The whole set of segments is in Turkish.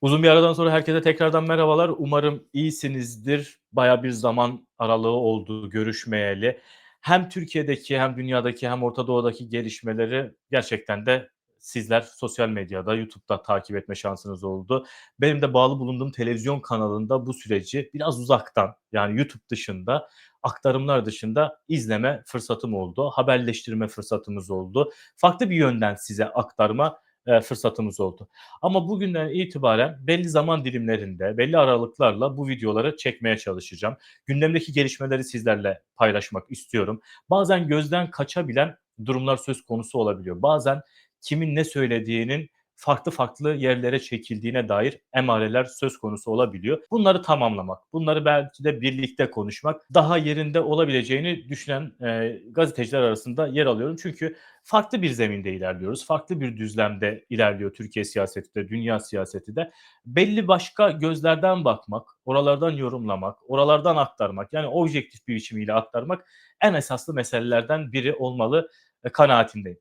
Uzun bir aradan sonra herkese tekrardan merhabalar. Umarım iyisinizdir. Baya bir zaman aralığı oldu görüşmeyeli. Hem Türkiye'deki hem dünyadaki hem Orta Doğu'daki gelişmeleri gerçekten de sizler sosyal medyada, YouTube'da takip etme şansınız oldu. Benim de bağlı bulunduğum televizyon kanalında bu süreci biraz uzaktan yani YouTube dışında aktarımlar dışında izleme fırsatım oldu. Haberleştirme fırsatımız oldu. Farklı bir yönden size aktarma eee, fırsatımız oldu. Ama bugünden itibaren belli zaman dilimlerinde, belli aralıklarla bu videoları çekmeye çalışacağım. Gündemdeki gelişmeleri sizlerle paylaşmak istiyorum. Bazen gözden kaçabilen durumlar söz konusu olabiliyor. Bazen kimin ne söylediğinin farklı farklı yerlere çekildiğine dair emareler söz konusu olabiliyor. Bunları tamamlamak, bunları belki de birlikte konuşmak daha yerinde olabileceğini düşünen eee, gazeteciler arasında yer alıyorum. Çünkü farklı bir zeminde ilerliyoruz. Farklı bir düzlemde ilerliyor Türkiye siyaseti de, dünya siyaseti de. Belli başka gözlerden bakmak, oralardan yorumlamak, oralardan aktarmak, yani objektif bir biçimiyle aktarmak en esaslı meselelerden biri olmalı e, kanaatindeyim.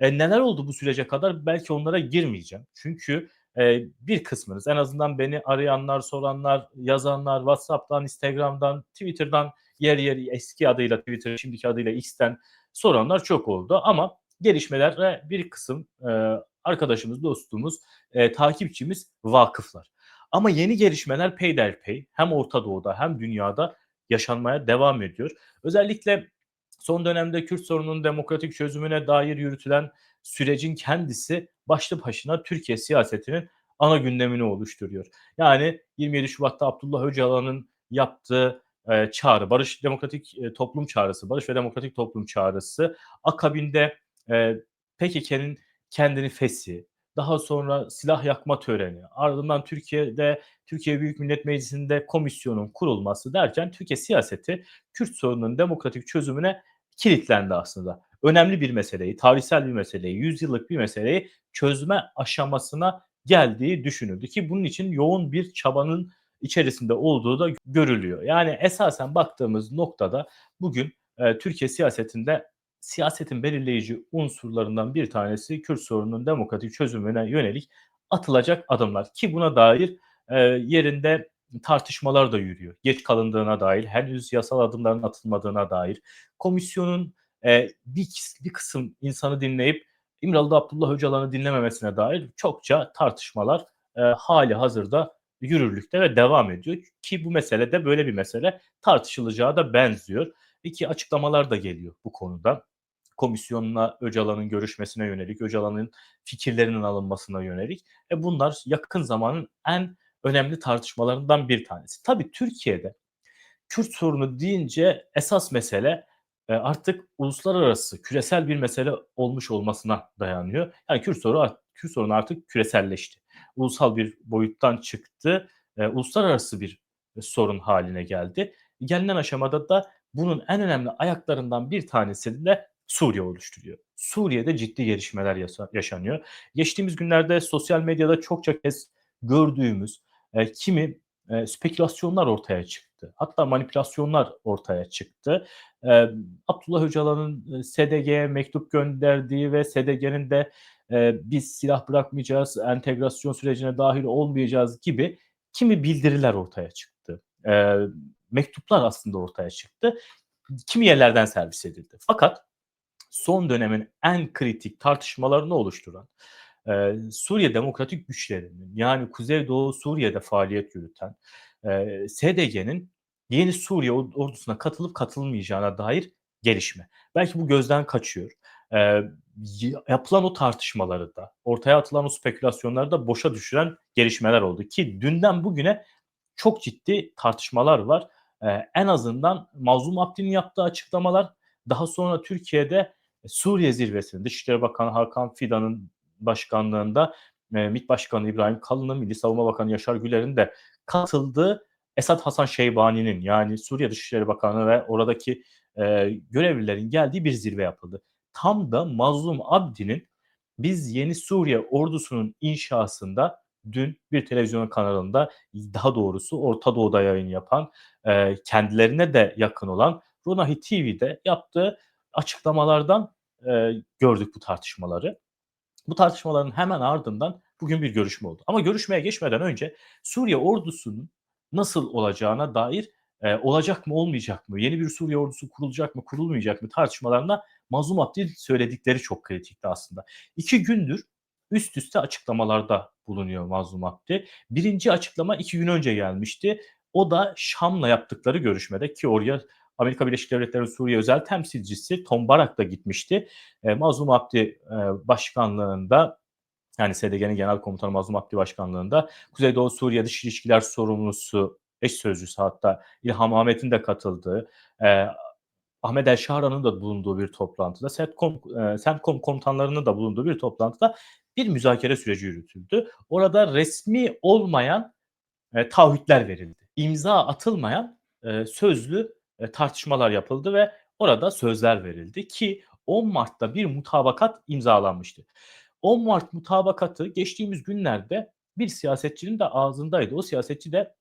E, neler oldu bu sürece kadar? Belki onlara girmeyeceğim. Çünkü e, bir kısmınız en azından beni arayanlar, soranlar, yazanlar, WhatsApp'tan, Instagram'dan, Twitter'dan yer yer eski adıyla Twitter, şimdiki adıyla X'ten soranlar çok oldu. Ama gelişmelere bir kısım e, arkadaşımız, dostumuz, e, takipçimiz vakıflar. Ama yeni gelişmeler peyderpey hem Orta Doğu'da hem dünyada yaşanmaya devam ediyor. Özellikle son dönemde Kürt sorununun demokratik çözümüne dair yürütülen sürecin kendisi başlı başına Türkiye siyasetinin ana gündemini oluşturuyor. Yani 27 Şubat'ta Abdullah Öcalan'ın yaptığı e, çağrı, Barış Demokratik e, Toplum Çağrısı, Barış ve Demokratik Toplum Çağrısı, akabinde e, PKK'nın kendini feshi, daha sonra silah yakma töreni, ardından Türkiye'de Türkiye Büyük Millet Meclisi'nde komisyonun kurulması derken Türkiye siyaseti Kürt sorununun demokratik çözümüne kilitlendi aslında. Önemli bir meseleyi, tarihsel bir meseleyi, yüzyıllık bir meseleyi çözme aşamasına geldiği düşünüldü ki bunun için yoğun bir çabanın içerisinde olduğu da görülüyor. Yani esasen baktığımız noktada bugün e, Türkiye siyasetinde siyasetin belirleyici unsurlarından bir tanesi Kürt sorununun demokratik çözümüne yönelik atılacak adımlar ki buna dair e, yerinde tartışmalar da yürüyor. Geç kalındığına dair, henüz yasal adımların atılmadığına dair, komisyonun e, bir, bir kısım insanı dinleyip İmralı'da Abdullah Öcalan'ı dinlememesine dair çokça tartışmalar e, hali hazırda yürürlükte ve devam ediyor. Ki bu mesele de böyle bir mesele tartışılacağı da benziyor. İki açıklamalar da geliyor bu konuda. Komisyonla Öcalan'ın görüşmesine yönelik, Öcalan'ın fikirlerinin alınmasına yönelik. E bunlar yakın zamanın en önemli tartışmalarından bir tanesi. Tabii Türkiye'de Kürt sorunu deyince esas mesele e, artık uluslararası, küresel bir mesele olmuş olmasına dayanıyor. Yani Kürt sorunu, Kürt sorunu artık küreselleşti. Ulusal bir boyuttan çıktı, e, uluslararası bir sorun haline geldi. Gelinen aşamada da bunun en önemli ayaklarından bir tanesi de Suriye oluşturuyor. Suriye'de ciddi gelişmeler yaşanıyor. Geçtiğimiz günlerde sosyal medyada çokça kez gördüğümüz e, kimi e, spekülasyonlar ortaya çıktı. Hatta manipülasyonlar ortaya çıktı. E, Abdullah Öcalan'ın SDG'ye mektup gönderdiği ve SDG'nin de e, biz silah bırakmayacağız, entegrasyon sürecine dahil olmayacağız gibi kimi bildiriler ortaya çıktı. E, mektuplar aslında ortaya çıktı. Kimi yerlerden servis edildi. Fakat son dönemin en kritik tartışmalarını oluşturan e, Suriye Demokratik Güçleri'nin yani Kuzeydoğu Suriye'de faaliyet yürüten e, SDG'nin yeni Suriye ordusuna katılıp katılmayacağına dair gelişme. Belki bu gözden kaçıyor. E, yapılan o tartışmaları da, ortaya atılan o spekülasyonları da boşa düşüren gelişmeler oldu. Ki dünden bugüne çok ciddi tartışmalar var. E, en azından Mazlum Abdi'nin yaptığı açıklamalar, daha sonra Türkiye'de Suriye zirvesinde Dışişleri Bakanı Hakan Fidan'ın başkanlığında e, MİT Başkanı İbrahim Kalın'ın, Milli Savunma Bakanı Yaşar Güler'in de katıldığı Esad Hasan Şeybani'nin yani Suriye Dışişleri Bakanı ve oradaki e, görevlilerin geldiği bir zirve yapıldı. Tam da Mazlum Abdi'nin biz yeni Suriye ordusunun inşasında dün bir televizyon kanalında daha doğrusu Orta Doğu'da yayın yapan e, kendilerine de yakın olan Runahi TV'de yaptığı açıklamalardan e, gördük bu tartışmaları. Bu tartışmaların hemen ardından bugün bir görüşme oldu. Ama görüşmeye geçmeden önce Suriye ordusunun nasıl olacağına dair e, olacak mı olmayacak mı, yeni bir Suriye ordusu kurulacak mı kurulmayacak mı tartışmalarında Mazlum Abdil söyledikleri çok kritikti aslında. İki gündür üst üste açıklamalarda bulunuyor Mazlum Abdi. Birinci açıklama iki gün önce gelmişti. O da Şam'la yaptıkları görüşmede ki oraya Amerika Birleşik Devletleri Suriye özel temsilcisi Tom Barak da gitmişti. E, Mazlum Abdi e, başkanlığında yani SDG'nin Genel Komutanı Mazlum Abdi başkanlığında Kuzeydoğu Suriye Dış İlişkiler Sorumlusu eş sözcüsü hatta İlham Ahmet'in de katıldığı e, Ahmet El Şahra'nın da bulunduğu bir toplantıda, CENTCOM, e, CENTCOM komutanlarının da bulunduğu bir toplantıda bir müzakere süreci yürütüldü. Orada resmi olmayan e, taahhütler verildi. İmza atılmayan e, sözlü e, tartışmalar yapıldı ve orada sözler verildi ki 10 Mart'ta bir mutabakat imzalanmıştı. 10 Mart mutabakatı geçtiğimiz günlerde bir siyasetçinin de ağzındaydı. O siyasetçi de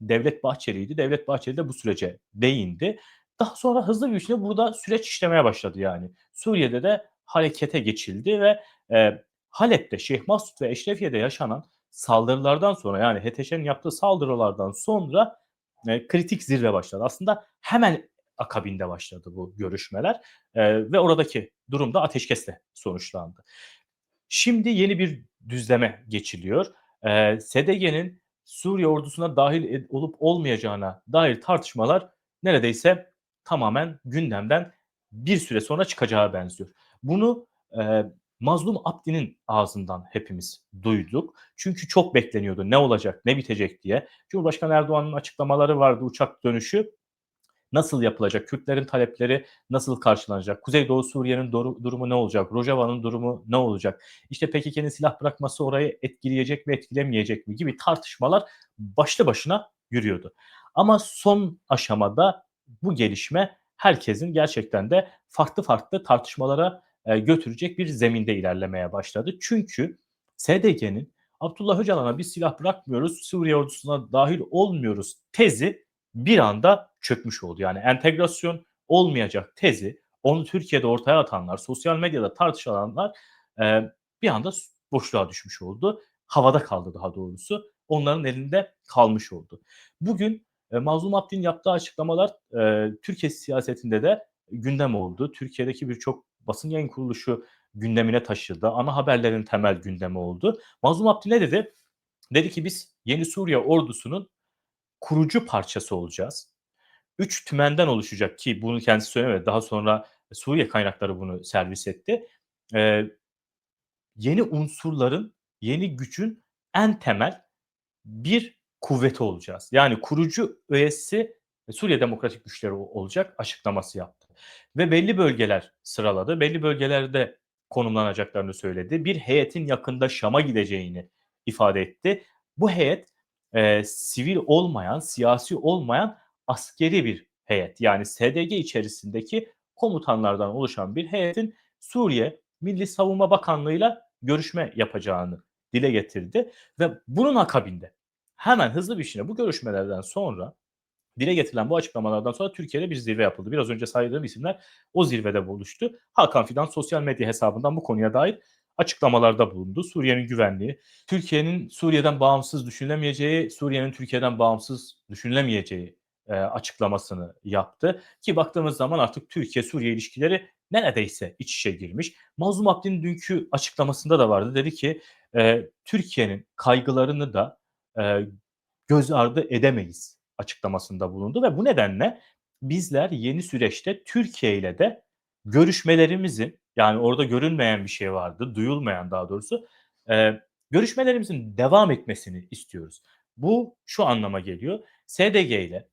Devlet Bahçeli'ydi. Devlet Bahçeli de bu sürece değindi. Daha sonra hızlı bir şekilde burada süreç işlemeye başladı yani. Suriye'de de harekete geçildi ve e, Halep'te, Şeyh Masud ve Eşrefiye'de yaşanan saldırılardan sonra yani HTŞ'nin yaptığı saldırılardan sonra e, kritik zirve başladı. Aslında hemen akabinde başladı bu görüşmeler e, ve oradaki durumda ateşkesle sonuçlandı. Şimdi yeni bir düzleme geçiliyor. E, SDG'nin Suriye ordusuna dahil olup olmayacağına dair tartışmalar neredeyse tamamen gündemden bir süre sonra çıkacağı benziyor. Bunu e, Mazlum Abdi'nin ağzından hepimiz duyduk. Çünkü çok bekleniyordu ne olacak, ne bitecek diye. Cumhurbaşkanı Erdoğan'ın açıklamaları vardı uçak dönüşü. Nasıl yapılacak? Kürtlerin talepleri nasıl karşılanacak? Kuzeydoğu Suriye'nin durumu ne olacak? Rojava'nın durumu ne olacak? İşte PKK'nin silah bırakması orayı etkileyecek mi, etkilemeyecek mi gibi tartışmalar başlı başına yürüyordu. Ama son aşamada bu gelişme herkesin gerçekten de farklı farklı tartışmalara e, götürecek bir zeminde ilerlemeye başladı. Çünkü SDG'nin Abdullah Öcalan'a bir silah bırakmıyoruz, Suriye ordusuna dahil olmuyoruz tezi bir anda çökmüş oldu. Yani entegrasyon olmayacak tezi onu Türkiye'de ortaya atanlar, sosyal medyada tartışılanlar e, bir anda boşluğa düşmüş oldu. Havada kaldı daha doğrusu. Onların elinde kalmış oldu. Bugün e, Mazlum Abdin yaptığı açıklamalar e, Türkiye siyasetinde de gündem oldu. Türkiye'deki birçok basın yayın kuruluşu gündemine taşıdı. Ana haberlerin temel gündemi oldu. Mazlum Abdi ne dedi? Dedi ki biz yeni Suriye ordusunun kurucu parçası olacağız. Üç tümenden oluşacak ki bunu kendisi söylemedi. Daha sonra Suriye kaynakları bunu servis etti. Ee, yeni unsurların, yeni gücün en temel bir kuvveti olacağız. Yani kurucu üyesi Suriye Demokratik Güçleri olacak açıklaması yaptı. Ve belli bölgeler sıraladı. Belli bölgelerde konumlanacaklarını söyledi. Bir heyetin yakında Şam'a gideceğini ifade etti. Bu heyet e, sivil olmayan, siyasi olmayan askeri bir heyet. Yani SDG içerisindeki komutanlardan oluşan bir heyetin Suriye Milli Savunma Bakanlığı'yla görüşme yapacağını dile getirdi ve bunun akabinde hemen hızlı bir şekilde bu görüşmelerden sonra dile getirilen bu açıklamalardan sonra Türkiye'de bir zirve yapıldı. Biraz önce saydığım isimler o zirvede buluştu. Hakan Fidan sosyal medya hesabından bu konuya dair açıklamalarda bulundu. Suriye'nin güvenliği, Türkiye'nin Suriye'den bağımsız düşünülemeyeceği, Suriye'nin Türkiye'den bağımsız düşünülemeyeceği e, açıklamasını yaptı. Ki baktığımız zaman artık Türkiye-Suriye ilişkileri neredeyse iç içe girmiş. Mazlum Abdin dünkü açıklamasında da vardı. Dedi ki e, Türkiye'nin kaygılarını da e, göz ardı edemeyiz açıklamasında bulundu ve bu nedenle bizler yeni süreçte Türkiye ile de görüşmelerimizin yani orada görünmeyen bir şey vardı, duyulmayan daha doğrusu e, görüşmelerimizin devam etmesini istiyoruz. Bu şu anlama geliyor. SDG ile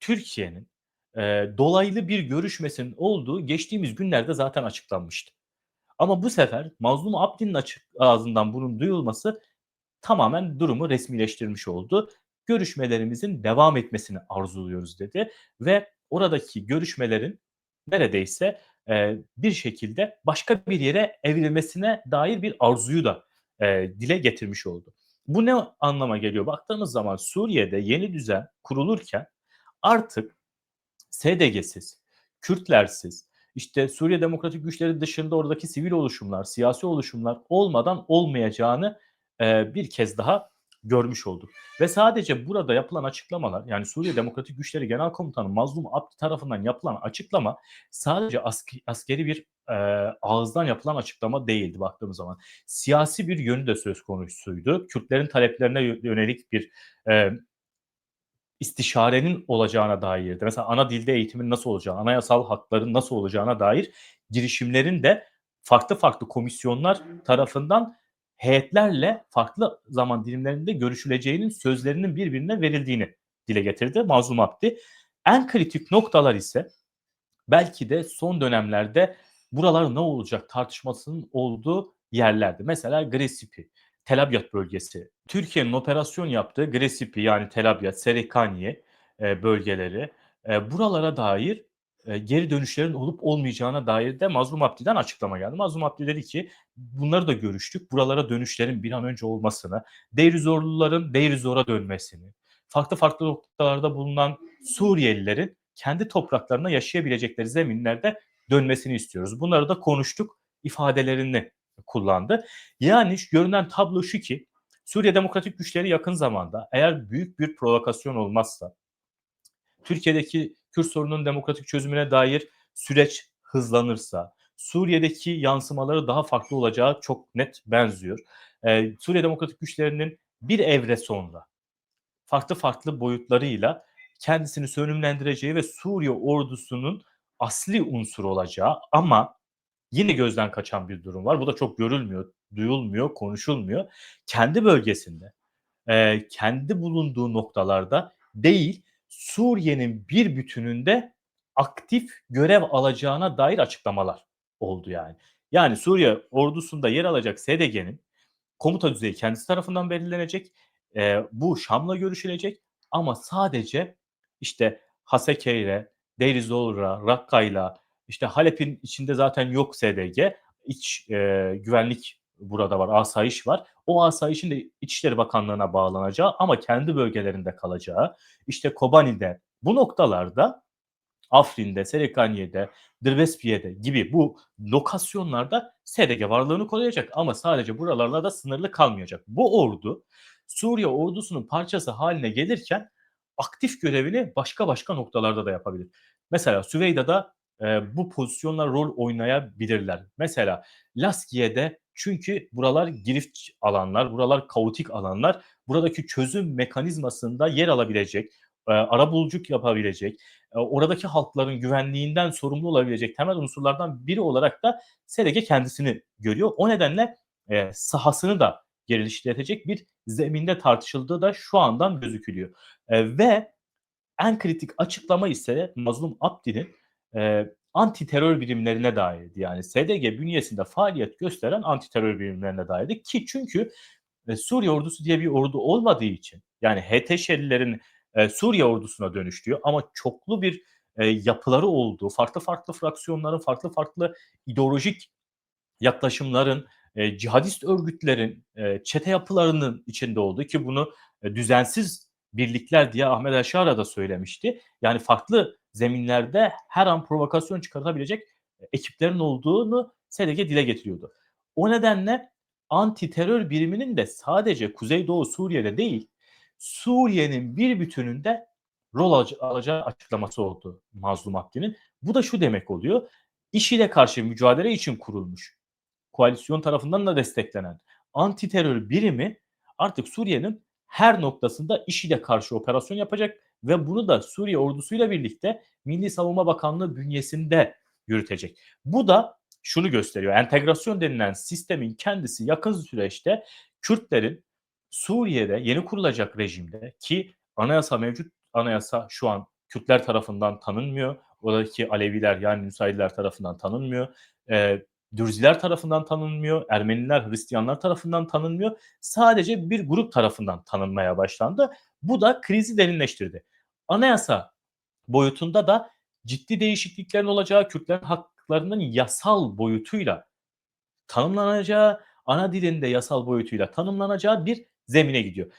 Türkiye'nin e, dolaylı bir görüşmesinin olduğu geçtiğimiz günlerde zaten açıklanmıştı. Ama bu sefer Mazlum Abdin'in açık ağzından bunun duyulması tamamen durumu resmileştirmiş oldu. Görüşmelerimizin devam etmesini arzuluyoruz dedi ve oradaki görüşmelerin neredeyse e, bir şekilde başka bir yere evrilmesine dair bir arzuyu da e, dile getirmiş oldu. Bu ne anlama geliyor? Baktığımız zaman Suriye'de yeni düzen kurulurken artık SDG'siz, Kürtlersiz, işte Suriye Demokratik Güçleri dışında oradaki sivil oluşumlar, siyasi oluşumlar olmadan olmayacağını eee, bir kez daha görmüş olduk. Ve sadece burada yapılan açıklamalar yani Suriye Demokratik Güçleri Genel Komutanı Mazlum Abdi tarafından yapılan açıklama sadece askeri bir eee, ağızdan yapılan açıklama değildi baktığımız zaman. Siyasi bir yönü de söz konusuydu. Kürtlerin taleplerine yönelik bir eee istişarenin olacağına dairdi. Mesela ana dilde eğitimin nasıl olacağı, anayasal hakların nasıl olacağına dair girişimlerin de farklı farklı komisyonlar tarafından heyetlerle farklı zaman dilimlerinde görüşüleceğinin sözlerinin birbirine verildiğini dile getirdi Mazlum Abdi. En kritik noktalar ise belki de son dönemlerde buralar ne olacak tartışmasının olduğu yerlerdi. Mesela Gresipi, Tel Abyad bölgesi. Türkiye'nin operasyon yaptığı Gresipi yani Tel Abyad, Serekaniye e, bölgeleri e, buralara dair e, geri dönüşlerin olup olmayacağına dair de Mazlum Abdi'den açıklama geldi. Mazlum Abdi dedi ki bunları da görüştük. Buralara dönüşlerin bir an önce olmasını, Deirizorluların Deirizor'a dönmesini, farklı farklı noktalarda bulunan Suriyelilerin kendi topraklarına yaşayabilecekleri zeminlerde dönmesini istiyoruz. Bunları da konuştuk ifadelerini kullandı. Yani görünen tablo şu ki Suriye Demokratik Güçleri yakın zamanda eğer büyük bir provokasyon olmazsa Türkiye'deki Kürt sorununun demokratik çözümüne dair süreç hızlanırsa Suriye'deki yansımaları daha farklı olacağı çok net benziyor. Ee, Suriye Demokratik Güçlerinin bir evre sonra farklı farklı boyutlarıyla kendisini sönümlendireceği ve Suriye ordusunun asli unsur olacağı ama yine gözden kaçan bir durum var. Bu da çok görülmüyor, duyulmuyor, konuşulmuyor. Kendi bölgesinde, e, kendi bulunduğu noktalarda değil, Suriye'nin bir bütününde aktif görev alacağına dair açıklamalar oldu yani. Yani Suriye ordusunda yer alacak SDG'nin komuta düzeyi kendisi tarafından belirlenecek. E, bu Şam'la görüşülecek ama sadece işte Haseke'yle, Deir Zor'a, Rakka'yla, işte Halep'in içinde zaten yok SDG. İç e, güvenlik burada var, asayiş var. O asayişin de İçişleri Bakanlığı'na bağlanacağı ama kendi bölgelerinde kalacağı, işte Kobani'de bu noktalarda Afrin'de, Serekaniye'de, Dirbespiye'de gibi bu lokasyonlarda SDG varlığını koruyacak ama sadece buralarla da sınırlı kalmayacak. Bu ordu Suriye ordusunun parçası haline gelirken aktif görevini başka başka noktalarda da yapabilir. Mesela Süveyda'da e, bu pozisyonlar rol oynayabilirler. Mesela Laskiye'de çünkü buralar girift alanlar, buralar kaotik alanlar. Buradaki çözüm mekanizmasında yer alabilecek, e, arabuluculuk yapabilecek, e, oradaki halkların güvenliğinden sorumlu olabilecek temel unsurlardan biri olarak da SDG kendisini görüyor. O nedenle e, sahasını da geliştirecek bir zeminde tartışıldığı da şu andan gözükülüyor. E, ve en kritik açıklama ise Mazlum Abdi'nin anti terör birimlerine dairdi. Yani SDG bünyesinde faaliyet gösteren anti terör birimlerine dairdi ki çünkü e, Suriye ordusu diye bir ordu olmadığı için yani HTŞ'lilerin e, Suriye ordusuna dönüştüğü ama çoklu bir e, yapıları olduğu, farklı farklı fraksiyonların, farklı farklı ideolojik yaklaşımların, e, cihadist örgütlerin, e, çete yapılarının içinde olduğu ki bunu düzensiz birlikler diye Ahmet Aşara da söylemişti. Yani farklı zeminlerde her an provokasyon çıkartabilecek ekiplerin olduğunu SDG dile getiriyordu. O nedenle anti terör biriminin de sadece Kuzeydoğu Suriye'de değil, Suriye'nin bir bütününde rol alacağı açıklaması oldu Mazlum Abdi'nin. Bu da şu demek oluyor. IŞİD'e karşı mücadele için kurulmuş, koalisyon tarafından da desteklenen anti terör birimi artık Suriye'nin her noktasında IŞİD'e karşı operasyon yapacak ve bunu da Suriye ordusuyla birlikte Milli Savunma Bakanlığı bünyesinde yürütecek. Bu da şunu gösteriyor. Entegrasyon denilen sistemin kendisi yakın süreçte Kürtlerin Suriye'de yeni kurulacak rejimde ki anayasa mevcut anayasa şu an Kürtler tarafından tanınmıyor. Oradaki Aleviler yani Nusayriler tarafından tanınmıyor. E, Dürziler tarafından tanınmıyor. Ermeniler, Hristiyanlar tarafından tanınmıyor. Sadece bir grup tarafından tanınmaya başlandı. Bu da krizi derinleştirdi. Anayasa boyutunda da ciddi değişikliklerin olacağı, Kürtlerin haklarının yasal boyutuyla tanımlanacağı, ana dilinde yasal boyutuyla tanımlanacağı bir zemine gidiyor.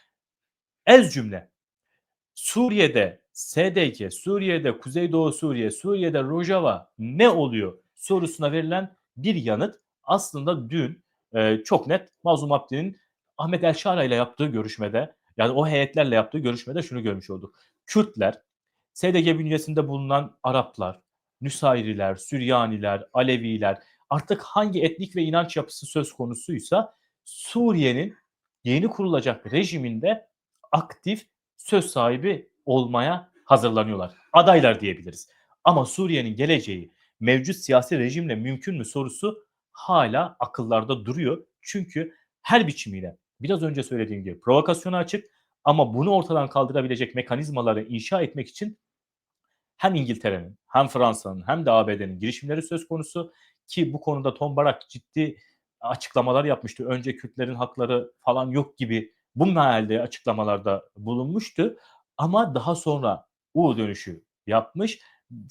Ez cümle Suriye'de SDK, Suriye'de Kuzeydoğu Suriye, Suriye'de Rojava ne oluyor sorusuna verilen bir yanıt aslında dün e, çok net Mazlum Abdi'nin Ahmet El Şara ile yaptığı görüşmede, yani o heyetlerle yaptığı görüşmede şunu görmüş olduk. Kürtler, SDG bünyesinde bulunan Araplar, Nusayriler, Süryaniler, Aleviler artık hangi etnik ve inanç yapısı söz konusuysa Suriye'nin yeni kurulacak rejiminde aktif söz sahibi olmaya hazırlanıyorlar. Adaylar diyebiliriz. Ama Suriye'nin geleceği mevcut siyasi rejimle mümkün mü sorusu hala akıllarda duruyor. Çünkü her biçimiyle biraz önce söylediğim gibi provokasyona açık ama bunu ortadan kaldırabilecek mekanizmaları inşa etmek için hem İngiltere'nin hem Fransa'nın hem de ABD'nin girişimleri söz konusu ki bu konuda Tom Barak ciddi açıklamalar yapmıştı. Önce Kürtlerin hakları falan yok gibi bu mealde açıklamalarda bulunmuştu. Ama daha sonra U dönüşü yapmış.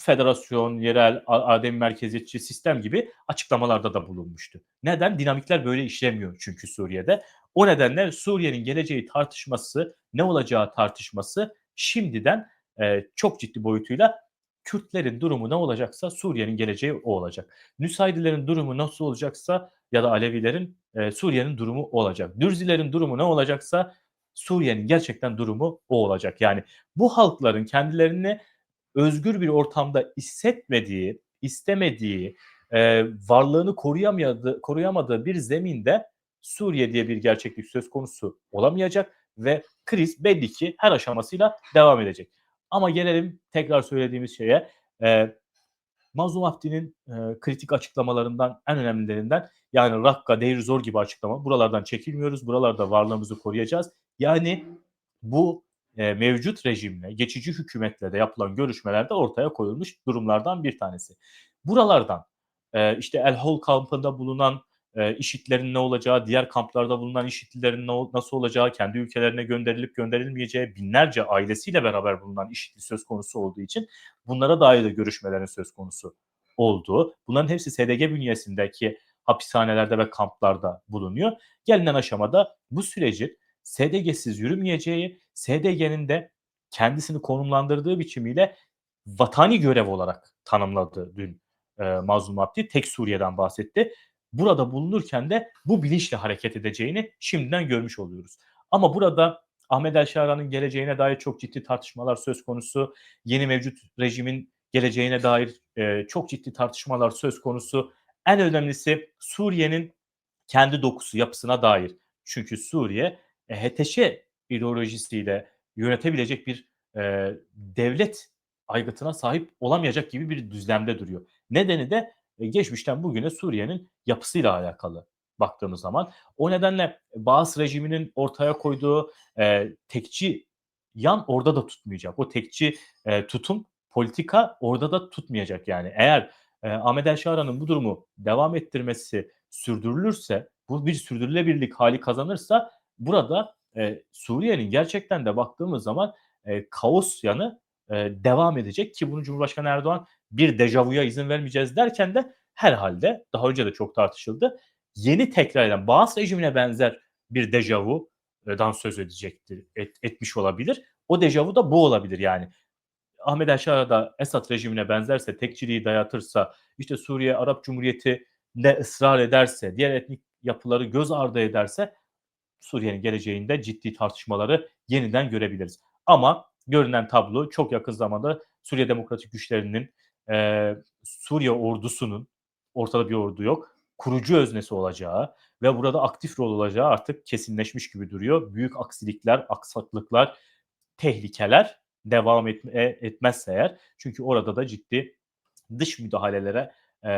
Federasyon, yerel, adem merkeziyetçi sistem gibi açıklamalarda da bulunmuştu. Neden? Dinamikler böyle işlemiyor çünkü Suriye'de. O nedenle Suriye'nin geleceği tartışması, ne olacağı tartışması şimdiden e, çok ciddi boyutuyla Kürtlerin durumu ne olacaksa Suriye'nin geleceği o olacak. Nüsayrilerin durumu nasıl olacaksa ya da Alevilerin e, Suriye'nin durumu olacak. Dürzilerin durumu ne olacaksa Suriye'nin gerçekten durumu o olacak. Yani bu halkların kendilerini özgür bir ortamda hissetmediği, istemediği, e, varlığını koruyamadığı, koruyamadığı bir zeminde Suriye diye bir gerçeklik söz konusu olamayacak ve kriz belli ki her aşamasıyla devam edecek. Ama gelelim tekrar söylediğimiz şeye. E, Mazlum Abdi'nin e, kritik açıklamalarından en önemlilerinden yani Rakka, Deir Zor gibi açıklama. Buralardan çekilmiyoruz. Buralarda varlığımızı koruyacağız. Yani bu e, mevcut rejimle, geçici hükümetle de yapılan görüşmelerde ortaya koyulmuş durumlardan bir tanesi. Buralardan e, işte El Hol kampında bulunan e, IŞİD'lerin ne olacağı, diğer kamplarda bulunan IŞİD'lilerin ne, nasıl olacağı, kendi ülkelerine gönderilip gönderilmeyeceği binlerce ailesiyle beraber bulunan IŞİD'li söz konusu olduğu için bunlara dair de görüşmelerin söz konusu olduğu. Bunların hepsi SDG bünyesindeki hapishanelerde ve kamplarda bulunuyor. Gelinen aşamada bu sürecin SDG'siz yürümeyeceği, SDG'nin de kendisini konumlandırdığı biçimiyle vatani görev olarak tanımladı dün e, Mazlum Abdi. Tek Suriye'den bahsetti burada bulunurken de bu bilinçle hareket edeceğini şimdiden görmüş oluyoruz. Ama burada Ahmet El Şara'nın geleceğine dair çok ciddi tartışmalar söz konusu. Yeni mevcut rejimin geleceğine dair e, çok ciddi tartışmalar söz konusu. En önemlisi Suriye'nin kendi dokusu, yapısına dair. Çünkü Suriye e, HTŞ ideolojisiyle yönetebilecek bir e, devlet aygıtına sahip olamayacak gibi bir düzlemde duruyor. Nedeni de e, geçmişten bugüne Suriye'nin yapısıyla alakalı baktığımız zaman. O nedenle Bağız rejiminin ortaya koyduğu e, tekçi yan orada da tutmayacak. O tekçi e, tutum politika orada da tutmayacak yani. Eğer e, Ahmet El bu durumu devam ettirmesi sürdürülürse, bu bir sürdürülebilirlik hali kazanırsa burada e, Suriye'nin gerçekten de baktığımız zaman e, kaos yanı e, devam edecek ki bunu Cumhurbaşkanı Erdoğan bir dejavuya izin vermeyeceğiz derken de herhalde daha önce de çok tartışıldı. Yeni tekrar eden Bağız rejimine benzer bir dejavudan söz edecektir, et, etmiş olabilir. O dejavu da bu olabilir yani. Ahmet El da Esad rejimine benzerse, tekçiliği dayatırsa, işte Suriye Arap Cumhuriyeti ne ısrar ederse, diğer etnik yapıları göz ardı ederse Suriye'nin geleceğinde ciddi tartışmaları yeniden görebiliriz. Ama görünen tablo çok yakın zamanda Suriye Demokratik Güçlerinin e, Suriye ordusunun ortada bir ordu yok. Kurucu öznesi olacağı ve burada aktif rol olacağı artık kesinleşmiş gibi duruyor. Büyük aksilikler, aksaklıklar, tehlikeler devam etme, etmezse eğer. Çünkü orada da ciddi dış müdahalelere e,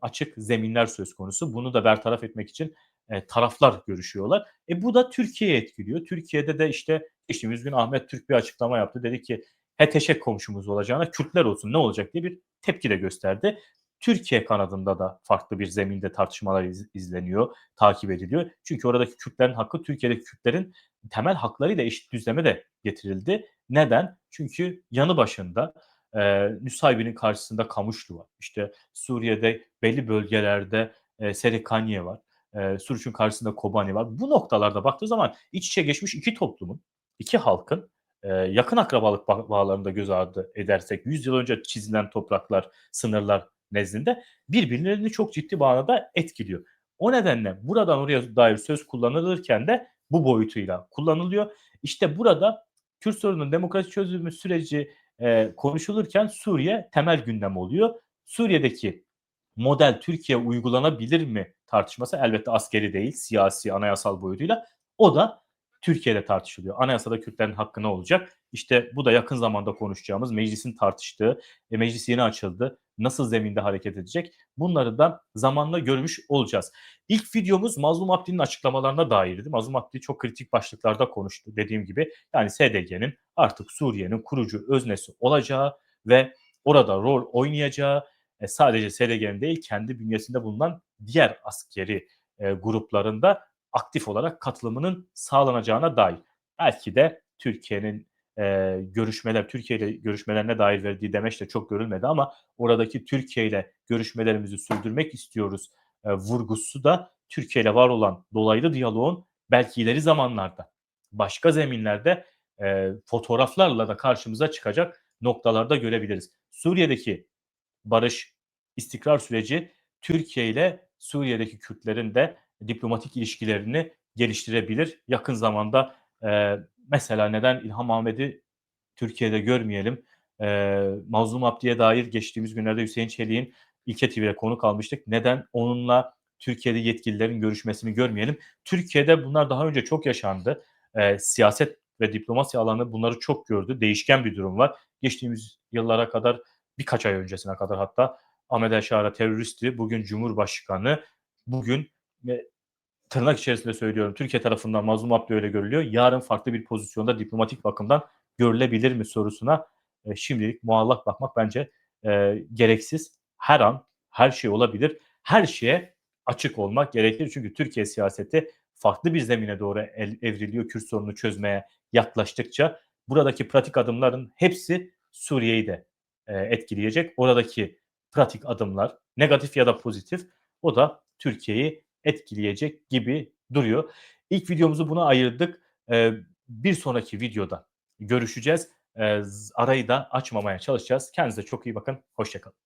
açık zeminler söz konusu. Bunu da bertaraf etmek için e, taraflar görüşüyorlar. E bu da Türkiye'ye etkiliyor. Türkiye'de de işte geçtiğimiz gün Ahmet Türk bir açıklama yaptı. Dedi ki HTŞ komşumuz olacağına Kürtler olsun ne olacak diye bir tepki de gösterdi. Türkiye kanadında da farklı bir zeminde tartışmalar iz, izleniyor, takip ediliyor. Çünkü oradaki Kürtlerin hakkı Türkiye'deki Kürtlerin temel haklarıyla eşit düzleme de getirildi. Neden? Çünkü yanı başında e, Nusaybin'in karşısında Kamuşlu var. İşte Suriye'de belli bölgelerde e, Serikaniye var. E, Suruç'un karşısında Kobani var. Bu noktalarda baktığı zaman iç içe geçmiş iki toplumun, iki halkın e, yakın akrabalık bağlarında göz ardı edersek 100 yıl önce çizilen topraklar, sınırlar nezdinde birbirlerini çok ciddi bağlamda etkiliyor. O nedenle buradan oraya dair söz kullanılırken de bu boyutuyla kullanılıyor. İşte burada Kürt sorununun demokrasi çözümü süreci e, konuşulurken Suriye temel gündem oluyor. Suriye'deki model Türkiye uygulanabilir mi tartışması elbette askeri değil, siyasi, anayasal boyutuyla. O da Türkiye'de tartışılıyor. Anayasada Kürtlerin hakkı ne olacak? İşte bu da yakın zamanda konuşacağımız, meclisin tartıştığı, e, meclis yeni açıldı, nasıl zeminde hareket edecek? Bunları da zamanla görmüş olacağız. İlk videomuz Mazlum Abdi'nin açıklamalarına dairdi. Mazlum Abdi çok kritik başlıklarda konuştu dediğim gibi. Yani SDG'nin artık Suriye'nin kurucu öznesi olacağı ve orada rol oynayacağı e, sadece SDG'nin değil kendi bünyesinde bulunan diğer askeri e, gruplarında aktif olarak katılımının sağlanacağına dair. Belki de Türkiye'nin e, görüşmeler, Türkiye ile görüşmelerine dair verdiği demeç de çok görülmedi ama oradaki Türkiye ile görüşmelerimizi sürdürmek istiyoruz e, vurgusu da Türkiye ile var olan dolaylı diyaloğun belki ileri zamanlarda başka zeminlerde e, fotoğraflarla da karşımıza çıkacak noktalarda görebiliriz. Suriye'deki barış, istikrar süreci Türkiye ile Suriye'deki Kürtlerin de diplomatik ilişkilerini geliştirebilir. Yakın zamanda e, mesela neden İlham Ahmet'i Türkiye'de görmeyelim? E, Mazlum Abdi'ye dair geçtiğimiz günlerde Hüseyin Çelik'in İlke TV'de konuk almıştık. Neden onunla Türkiye'de yetkililerin görüşmesini görmeyelim? Türkiye'de bunlar daha önce çok yaşandı. E, siyaset ve diplomasi alanı bunları çok gördü. Değişken bir durum var. Geçtiğimiz yıllara kadar birkaç ay öncesine kadar hatta Ahmet Eşara teröristti. Bugün Cumhurbaşkanı. Bugün tırnak içerisinde söylüyorum Türkiye tarafından Mazlum Abdi öyle görülüyor. Yarın farklı bir pozisyonda diplomatik bakımdan görülebilir mi sorusuna e, şimdilik muallak bakmak bence e, gereksiz. Her an her şey olabilir. Her şeye açık olmak gerekir. Çünkü Türkiye siyaseti farklı bir zemine doğru el, evriliyor Kürt sorununu çözmeye yaklaştıkça. Buradaki pratik adımların hepsi Suriye'yi de e, etkileyecek. Oradaki pratik adımlar negatif ya da pozitif o da Türkiye'yi etkileyecek gibi duruyor. İlk videomuzu buna ayırdık. Ee, bir sonraki videoda görüşeceğiz. Ee, arayı da açmamaya çalışacağız. Kendinize çok iyi bakın. Hoşçakalın.